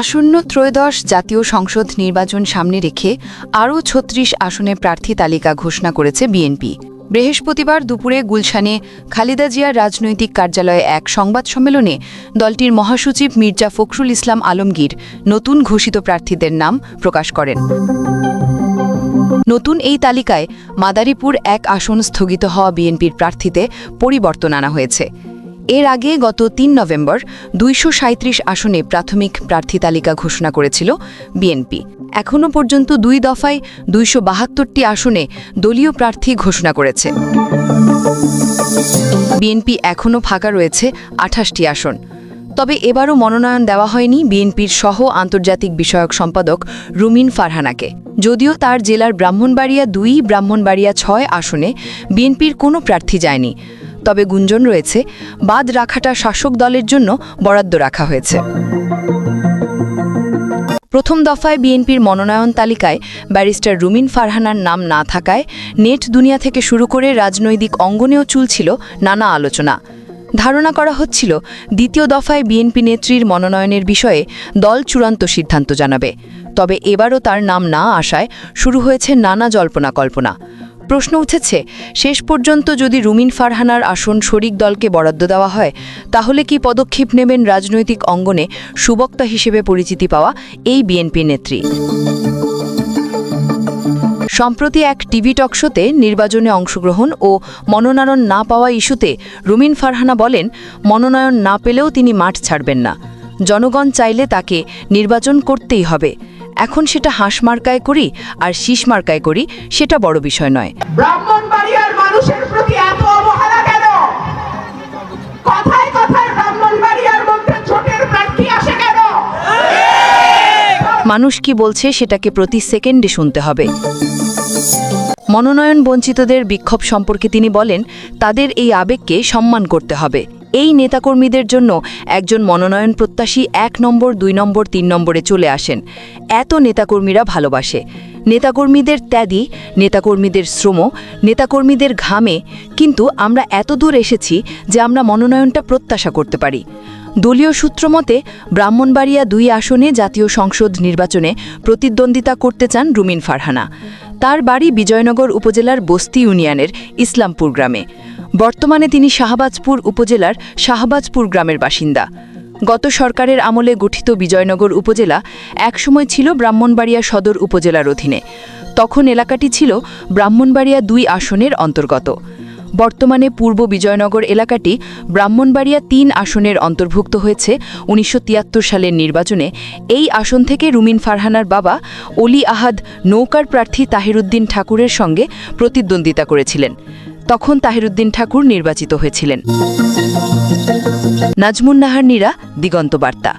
আসন্ন ত্রয়োদশ জাতীয় সংসদ নির্বাচন সামনে রেখে আরও ছত্রিশ আসনে প্রার্থী তালিকা ঘোষণা করেছে বিএনপি। বৃহস্পতিবার দুপুরে গুলশানে খালেদা জিয়ার রাজনৈতিক কার্যালয়ে এক সংবাদ সম্মেলনে দলটির মহাসচিব মির্জা ফখরুল ইসলাম আলমগীর নতুন ঘোষিত প্রার্থীদের নাম প্রকাশ করেন। নতুন এই তালিকায় মাদারীপুর এক আসন স্থগিত হওয়া বিএনপির প্রার্থীতে পরিবর্তন আনা হয়েছে। এর আগে গত তিন নভেম্বর দুইশো সাঁইত্রিশ আসনে প্রাথমিক প্রার্থী তালিকা ঘোষণা করেছিল বিএনপি। এখনও পর্যন্ত দুই দফায় দুইশো বাহাত্তরটি আসনে দলীয় প্রার্থী ঘোষণা করেছে। বিএনপি এখনও ফাঁকা রয়েছে আঠাশটি আসন। তবে এবারও মনোনয়ন দেওয়া হয়নি বিএনপির সহ আন্তর্জাতিক বিষয়ক সম্পাদক রুমিন ফারহানাকে। যদিও তার জেলার ব্রাহ্মণবাড়িয়া দুই, ব্রাহ্মণবাড়িয়া ছয় আসনে বিএনপির কোনো প্রার্থী যায়নি। তবে গুঞ্জন রয়েছে, বাদ রাখাটা শাসক দলের জন্য বরাদ্দ রাখা হয়েছে। প্রথম দফায় বিএনপির মনোনয়ন তালিকায় ব্যারিস্টার রুমিন ফারহানার নাম না থাকায় নেট দুনিয়া থেকে শুরু করে রাজনৈতিক অঙ্গনেও চুলছিল নানা আলোচনা। ধারণা করা হচ্ছিল, দ্বিতীয় দফায় বিএনপি নেত্রীর মনোনয়নের বিষয়ে দল চূড়ান্ত সিদ্ধান্ত জানাবে। তবে এবারও তার নাম না আসায় শুরু হয়েছে নানা জল্পনা কল্পনা। প্রশ্ন উঠেছে, শেষ পর্যন্ত যদি রুমিন ফারহানার আসন শরিক দলকে বরাদ্দ দেওয়া হয়, তাহলে কি পদক্ষেপ নেবেন রাজনৈতিক অঙ্গনে সুবক্তা হিসেবে পরিচিতি পাওয়া এই বিএনপি নেত্রী? সম্প্রতি এক টিভি টকশোতে নির্বাচনে অংশগ্রহণ ও মনোনয়ন না পাওয়া ইস্যুতে রুমিন ফারহানা বলেন, মনোনয়ন না পেলেও তিনি মাঠ ছাড়বেন না। জনগণ চাইলে তাকে নির্বাচন করতেই হবে। এখন সেটা হাঁস মার্কায় করি আর শীষ মার্কায় করি সেটা বড় বিষয় নয়। ব্রাহ্মণবাড়িয়ার মানুষের প্রতি এত অবহেলা কেন? কথায় কথায় ব্রাহ্মণবাড়িয়ার মধ্যে ছোটের প্রার্থী আসে কেন? মানুষ কি বলছে সেটাকে প্রতি সেকেন্ডে শুনতে হবে। মনোনয়ন বঞ্চিতদের বিক্ষোভ সম্পর্কে তিনি বলেন তাদের এই আবেগকে সম্মান করতে হবে। এই নেতাকর্মীদের জন্য একজন মনোনয়ন প্রত্যাশী এক নম্বর, দুই নম্বর, তিন নম্বরে চলে আসেন। এত নেতাকর্মীরা ভালোবাসে। নেতাকর্মীদের ত্যাদি নেতাকর্মীদের শ্রম, নেতাকর্মীদের ঘামে। কিন্তু আমরা এত দূর এসেছি যে আমরা মনোনয়নটা প্রত্যাশা করতে পারি। দলীয় সূত্র মতে, ব্রাহ্মণবাড়িয়া দুই আসনে জাতীয় সংসদ নির্বাচনে প্রতিদ্বন্দ্বিতা করতে চান রুমিন ফারহানা। তার বাড়ি বিজয়নগর উপজেলার বস্তি ইউনিয়নের ইসলামপুর গ্রামে। বর্তমানে তিনি শাহবাজপুর উপজেলার শাহবাজপুর গ্রামের বাসিন্দা। গত সরকারের আমলে গঠিত বিজয়নগর উপজেলা একসময় ছিল ব্রাহ্মণবাড়িয়া সদর উপজেলার অধীনে। তখন এলাকাটি ছিল ব্রাহ্মণবাড়িয়া দুই আসনের অন্তর্গত। বর্তমানে পূর্ব বিজয়নগর এলাকাটি ব্রাহ্মণবাড়িয়া তিন আসনের অন্তর্ভুক্ত হয়েছে উনিশশো তিয়াত্তর সালের নির্বাচনে। এই আসন থেকে রুমিন ফারহানার বাবা অলি আহাদ নৌকার প্রার্থী তাহিরুদ্দিন ঠাকুরের সঙ্গে প্রতিদ্বন্দ্বিতা করেছিলেন। তখন তাহিরুদ্দিন ঠাকুর নির্বাচিত হয়েছিলেন। নাজমুন নাহার নীরা দিগন্ত বার্তা।